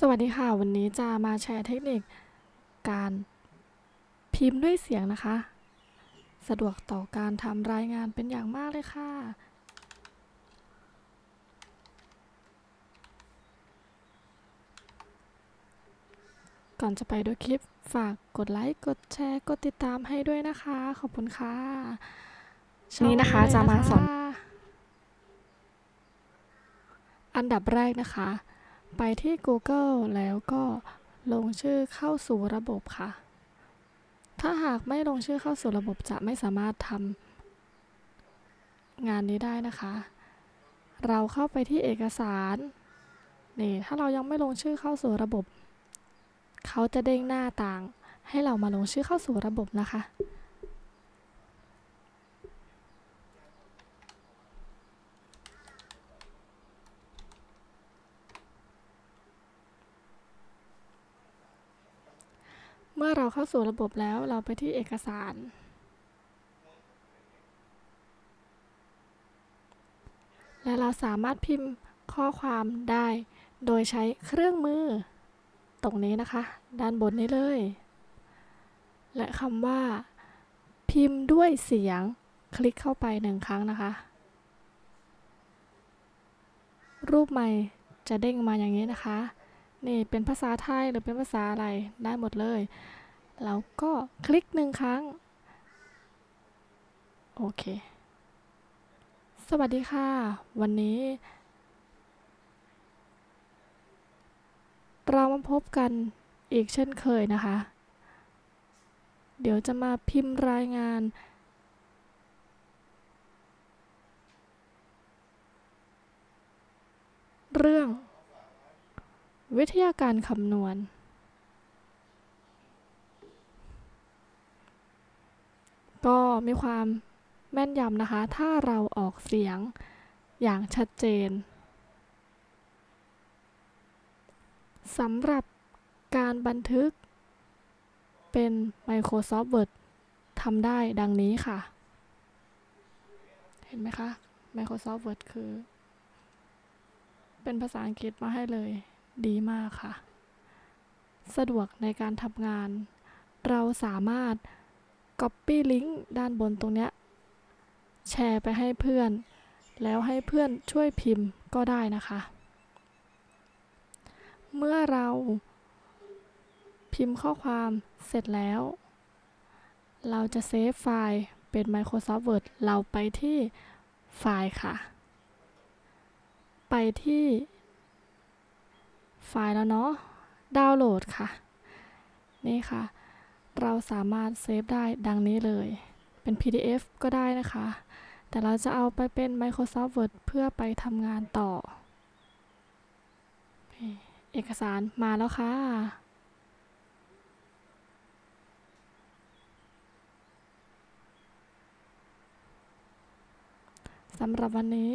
สวัสดีค่ะ วันนี้จะมาแชร์เทคนิคการพิมพ์ด้วยเสียงนะคะ สะดวกต่อการทำรายงานเป็นอย่างมากเลยค่ะ ก่อนจะไปดูคลิปฝากกดไลค์ กดแชร์ กดติดตามให้ด้วยนะคะ ขอบคุณค่ะนี่นะคะจะมาสอน อันดับแรกนะคะ ไปที่ Google แล้วก็ลงชื่อเข้าสู่ระบบค่ะ ถ้าหากไม่ลงชื่อเข้าสู่ระบบจะไม่สามารถทำงานนี้ได้นะคะ เราเข้าไปที่เอกสารนี่ถ้าเรายังไม่ลงชื่อเข้าสู่ระบบ เขาจะเด้งหน้าต่าง ให้เรามาลงชื่อเข้าสู่ระบบนะคะ เมื่อเราเข้าสู่ระบบแล้วเราไปที่เอกสาร และเราสามารถพิมพ์ข้อความได้ โดยใช้เครื่องมือ ตรงนี้นะคะ ด้านบนนี้เลย และคำว่า พิมพ์ด้วยเสียงคลิกเข้าไปหนึ่งครั้งนะคะ รูปใหม่จะเด้งมาอย่างนี้นะคะ นี่เป็นภาษาไทยหรือเป็นภาษาอะไรได้หมดเลย แล้วก็คลิกหนึ่งครั้ง โอเค สวัสดีค่ะ วันนี้ เรามาพบกันอีกเช่นเคยนะคะ เดี๋ยวจะมาพิมพ์รายงาน เรื่อง วิทยาการคำนวณ ก็มีความแม่นยำนะคะ ถ้าเราออกเสียงอย่างชัดเจนสำหรับการบันทึกเป็น Microsoft Word ทำได้ดังนี้ค่ะ เห็นไหมคะ Microsoft Word คือ เป็นภาษาอังกฤษมาให้เลย ดีมากค่ะ สะดวกในการทำงาน เราสามารถ Copy ลิงก์ด้านบนตรงเนี้ย แชร์ไปให้เพื่อน แล้วให้เพื่อนช่วยพิมพ์ก็ได้นะคะ เมื่อเราพิมพ์ข้อความเสร็จแล้ว เราจะเซฟไฟล์เป็น Microsoft Word เราไปที่ไฟล์ค่ะ ไปที่ ไฟล์แล้วเนาะ ดาวน์โหลดค่ะ นี่ค่ะ เราสามารถเซฟได้ดังนี้เลย เป็น PDF ก็ได้นะคะ แต่เราจะเอาไปเป็น Microsoft Word เพื่อไปทำงานต่อ เอกสารมาแล้วค่ะสำหรับวันนี้